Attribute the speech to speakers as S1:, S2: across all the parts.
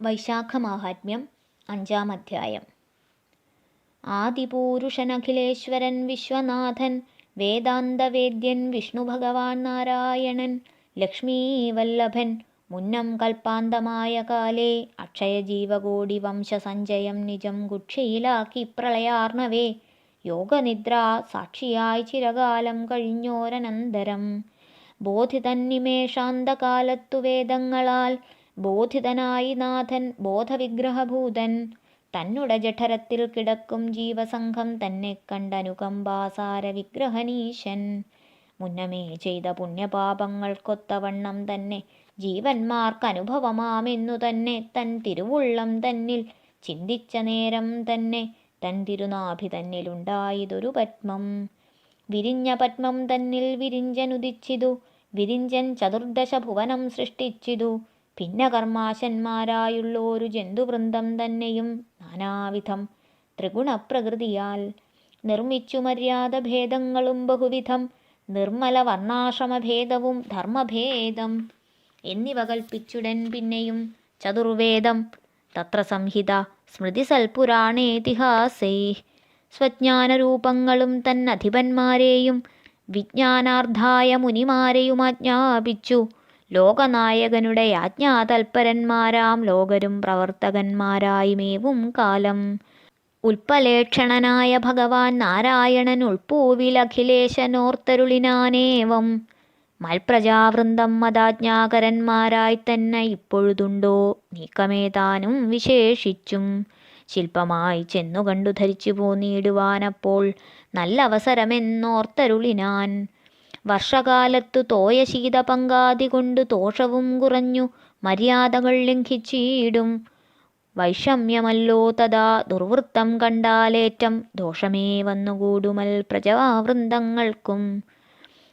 S1: വൈശാഖമാഹാത്മ്യം അഞ്ചാം അധ്യായം. ആദിപൂരുഷനഖിലേശ്വരൻ വിശ്വനാഥൻ വേദാന്തവേദ്യൻ വിഷ്ണുഭഗവാൻ നാരായണൻ ലക്ഷ്മീവല്ലഭൻ മുന്നം കൽപ്പാന്തമായ കാലേ അക്ഷയജീവകോടി വംശസഞ്ചയം നിജം ഗുക്ഷയിലാക്കി പ്രളയാർണവേ യോഗനിദ്ര സാക്ഷിയായി ചിരകാലം കഴിഞ്ഞോരനന്തരം. ബോധിതന്നിമേഷാന്തകാലത്തു വേദങ്ങളാൽ ബോധിതനായി നാഥൻ ബോധവിഗ്രഹഭൂതൻ. തന്നുടെ ജഠരത്തിൽ കിടക്കും ജീവസംഘം തന്നെ കണ്ടനുകമ്പാസാര വിഗ്രഹനീശൻ മുന്നമേ ചെയ്ത പുണ്യപാപങ്ങൾക്കൊത്തവണ്ണം തന്നെ ജീവന്മാർക്കനുഭവമാമെന്നു തന്നെ തൻ തിരുവുള്ളം തന്നിൽ ചിന്തിച്ച നേരം തന്നെ തൻ തിരുനാഭി തന്നിലുണ്ടായതൊരു പത്മം. വിരിഞ്ഞ പത്മം തന്നിൽ വിരിഞ്ചനുദിച്ചിതു വിരിഞ്ചൻ ചതുർദശ ഭുവനം സൃഷ്ടിച്ചിതു ഭിന്നകർമാശന്മാരായുള്ളോരു ജന്തുവൃന്ദം തന്നെയും നാനാവിധം ത്രിഗുണപ്രകൃതിയാൽ നിർമ്മിച്ചു മര്യാദ ഭേദങ്ങളും ബഹുവിധം നിർമ്മല വർണാശ്രമഭേദവും ധർമ്മഭേദം എന്നിവ കൽപ്പിച്ചുടൻ പിന്നെയും ചതുർവേദം തത്ര സംഹിത സ്മൃതിസൽപുരാണേതിഹാസൈ. സ്വജ്ഞാനരൂപങ്ങളും തന്നധിപന്മാരെയും വിജ്ഞാനാർത്ഥായ മുനിമാരെയും ആജ്ഞാപിച്ചു. ലോകനായകനുടെ യാജ്ഞാതൽപരന്മാരാം ലോകരും പ്രവർത്തകന്മാരായിമേവും കാലം. ഉൽപ്പലേക്ഷണനായ ഭഗവാൻ നാരായണൻ ഉൾപ്പൂവിലഖിലേശനോർത്തരുളിനാനേവം മൽപ്രജാവൃന്ദം മതാജ്ഞാകരന്മാരായി തന്നെ ഇപ്പോഴുതുണ്ടോ? നീക്കമേതാനും വിശേഷിച്ചും. ശില്പമായി ചെന്നു കണ്ടു ധരിച്ചു പോന്നിടുവാനപ്പോൾ നല്ല അവസരമെന്നോർത്തരുളിനാൻ വർഷകാലത്തു തോയ ശീതപങ്കാതി കൊണ്ടു ദോഷവും കുറഞ്ഞു മര്യാദകൾ ലംഘിച്ചിടും. വൈഷമ്യമല്ലോ തഥാ ദുർവൃത്തം കണ്ടാലേറ്റം ദോഷമേ വന്നുകൂടുമൽ പ്രജാവൃന്ദങ്ങൾക്കും.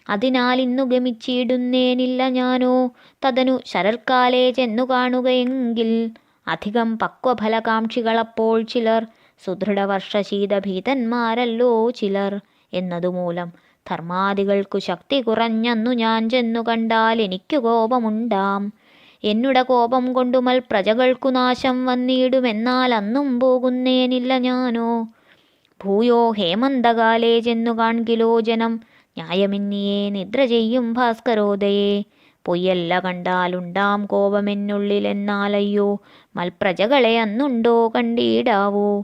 S1: അതിനാൽ ഇന്നു ഗമിച്ചിടുന്നേനില്ല ഞാനോ തതനു ശരൽക്കാലേ ചെന്നു കാണുകയെങ്കിൽ അധികം പക്വഫലകാംക്ഷികളപ്പോൾ ചിലർ സുദൃഢവർഷശീതഭീതന്മാരല്ലോ ചിലർ എന്നതുമൂലം ധർമാദികൾക്കു ശക്തി കുറഞ്ഞന്നു ഞാൻ ചെന്നു കണ്ടാൽ എനിക്കു കോപമുണ്ടാം. എന്നുടെ കോപം കൊണ്ടുമൽ പ്രജകൾക്കു നാശം വന്നിടുമെന്നാൽ അന്നും പോകുന്നേനില്ല ഞാനോ. ഭൂയോ ഹേമന്തകാലേ ചെന്നു കാൺകിലോ ജനം ന്യായമെന്നിയേ നിദ്ര ചെയ്യും ഭാസ്കരോദയെ. പൊയ്യല്ല കണ്ടാലുണ്ടാം കോപമെന്നുള്ളിലെന്നാലയ്യോ മൽപ്രജകളെ അന്നുണ്ടോ കണ്ടീടാവോ.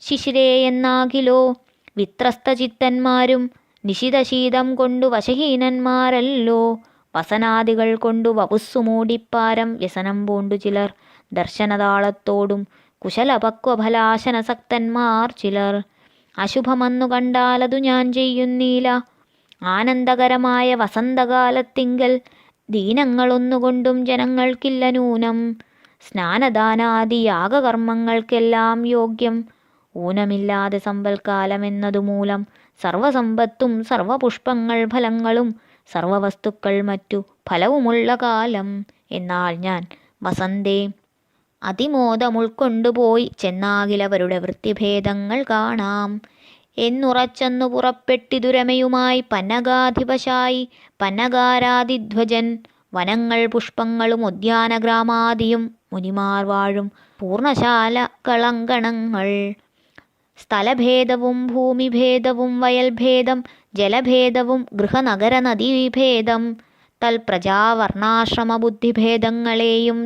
S1: ശിശിരേ എന്നാകിലോ വിത്രസ്തചിത്തന്മാരും നിശിതശീതം കൊണ്ടു വശഹീനന്മാരല്ലോ. വസനാദികൾ കൊണ്ടു വപുസ്സു മൂടിപ്പാരം വ്യസനം പൂണ്ടു ചിലർ. ദർശനതാളത്തോടും കുശലപക്വഫലാശനസക്തന്മാർ ചിലർ. അശുഭമെന്നു കണ്ടാലതു ഞാൻ ചെയ്യുന്നീല. ആനന്ദകരമായ വസന്തകാലത്തിങ്കൽ ദീനങ്ങളൊന്നുകൊണ്ടും ജനങ്ങൾക്കില്ല നൂനം. സ്നാനദാനാദി യാഗകർമ്മങ്ങൾക്കെല്ലാം യോഗ്യം. ഊനമില്ലാതെ സമ്പൽക്കാലമെന്നതുമൂലം സർവസമ്പത്തും സർവപുഷ്പങ്ങൾ ഫലങ്ങളും സർവവസ്തുക്കൾ മറ്റു ഫലവുമുള്ള കാലം. എന്നാൽ ഞാൻ വസന്തേ അതിമോദമുൾക്കൊണ്ടുപോയി ചെന്നാകിലവരുടെ വൃത്തിഭേദങ്ങൾ കാണാം. എന്നുറച്ചെന്നു പുറപ്പെട്ടിതുരമയുമായി പന്നഗാധിപശായി പനകാരാതിധ്വജൻ വനങ്ങൾ പുഷ്പങ്ങളും ഉദ്യാനഗ്രാമാദിയും മുനിമാർ വാഴും പൂർണശാല കളങ്കണങ്ങൾ സ്ഥലഭേദവും ഭൂമിഭേദവും വയൽഭേദം ജലഭേദവും ഗൃഹനഗര നദീഭേദം തൽപ്രജാവർണാശ്രമ ബുദ്ധിഭേദങ്ങളെയും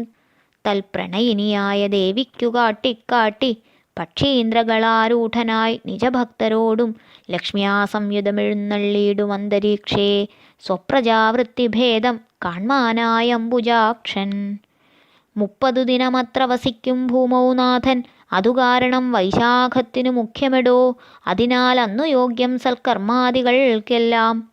S1: തൽപ്രണയിനിയായ ദേവിക്കു കാട്ടിക്കാട്ടി പക്ഷീന്ദ്രകളാരൂഢനായി നിജഭക്തരോടും ലക്ഷ്മ്യാ സംയുതമെഴുന്നള്ളിയിടും അന്തരീക്ഷേ സ്വപ്രജാവൃത്തിഭേദം കാൺമാനായ അംബുജാക്ഷൻ മുപ്പതു ദിനമത്ര വസിക്കും ഭൂമൗ നാഥൻ അതു കാരണം വൈശാഖത്തിനു മുഖ്യമെടോ. അതിനാൽ അന്നു യോഗ്യം സൽക്കർമാദികൾക്കെല്ലാം.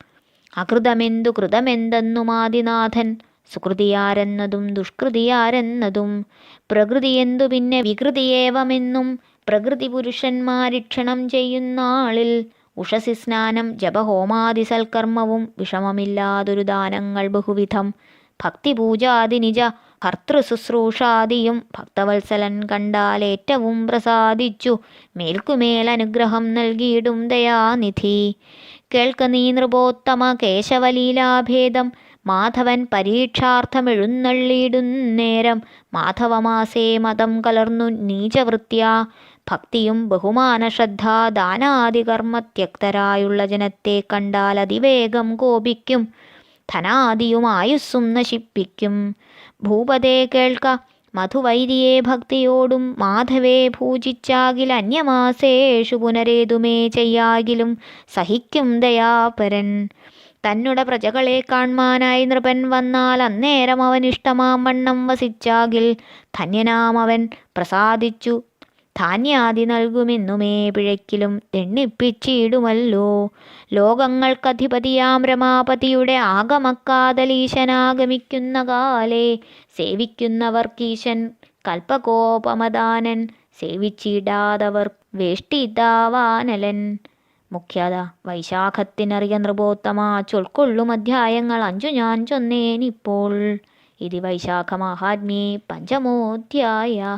S1: അകൃതമെന്തു കൃതമെന്തെന്നുമാദിനാഥൻ. സുകൃതിയാരെന്നതും ദുഷ്കൃതിയാരെന്നതും. പ്രകൃതിയെന്തു പിന്നെ വികൃതിയേവമെന്നും പ്രകൃതി പുരുഷന്മാരിക്ഷണം ചെയ്യുന്ന ആളിൽ ഉഷസി സ്നാനം ജപഹോമാദി സൽക്കർമ്മവും വിഷമമില്ലാതൊരു ദാനങ്ങൾ ബഹുവിധം. ഭക്തിപൂജാതി നിജ ഭർത്തൃശുശ്രൂഷാദിയും ഭക്തവത്സലൻ കണ്ടാൽ ഏറ്റവും പ്രസാദിച്ചു. മേൽക്കുമേൽ അനുഗ്രഹം നൽകിയിടും ദയാനിധി. കേൾക്ക നീ നൃപോത്തമ കേശവലീലാഭേദം. മാധവൻ പരീക്ഷാർത്ഥമെഴുന്നള്ളിയിടുന്നേരം മാധവമാസേ മതം കലർന്നു നീചവൃത്യാ. ഭക്തിയും ബഹുമാന ശ്രദ്ധ ദാനാദികർമ്മത്യക്തരായുള്ള ജനത്തെ കണ്ടാൽ അതിവേഗം കോപിക്കും. ധനാദിയും ആയുസ്സും നശിപ്പിക്കും. ഭൂപതേ കേൾക്ക. മധുവൈരിയെ ഭക്തിയോടും മാധവേ പൂജിച്ചാകിൽ അന്യമാസേഷു പുനരേതുമേ ചെയ്യാകിലും സഹിക്കും ദയാപരൻ. തന്നുട പ്രജകളെ കാൺമാനായി നൃപൻ വന്നാൽ അന്നേരം അവൻ ഇഷ്ടമാം വണ്ണം വസിച്ചാകിൽ ധന്യനാമവൻ പ്രസാദിച്ചു ധാന്യാദി നൽകുമെന്നുമേ പിഴയ്ക്കിലും തെണ്ണിപ്പിച്ചിടുമല്ലോ ലോകങ്ങൾക്കധിപതിയാം രമാപതിയുടെ ആഗമക്കാതലീശനാഗമിക്കുന്ന കാലേ സേവിക്കുന്നവർക്കീശൻ കൽപ്പകോപമദാനൻ സേവിച്ചിടാതവർ വേഷ്ടിതാവാനലൻ. മുഖ്യത വൈശാഖത്തിനറിയ നൃപോത്തമ ചൊൽക്കൊള്ളും അധ്യായങ്ങൾ അഞ്ചു ഞാൻ ചൊന്നേനിപ്പോൾ. ഇത് വൈശാഖമാഹാത്മ്യേ പഞ്ചമോധ്യായ.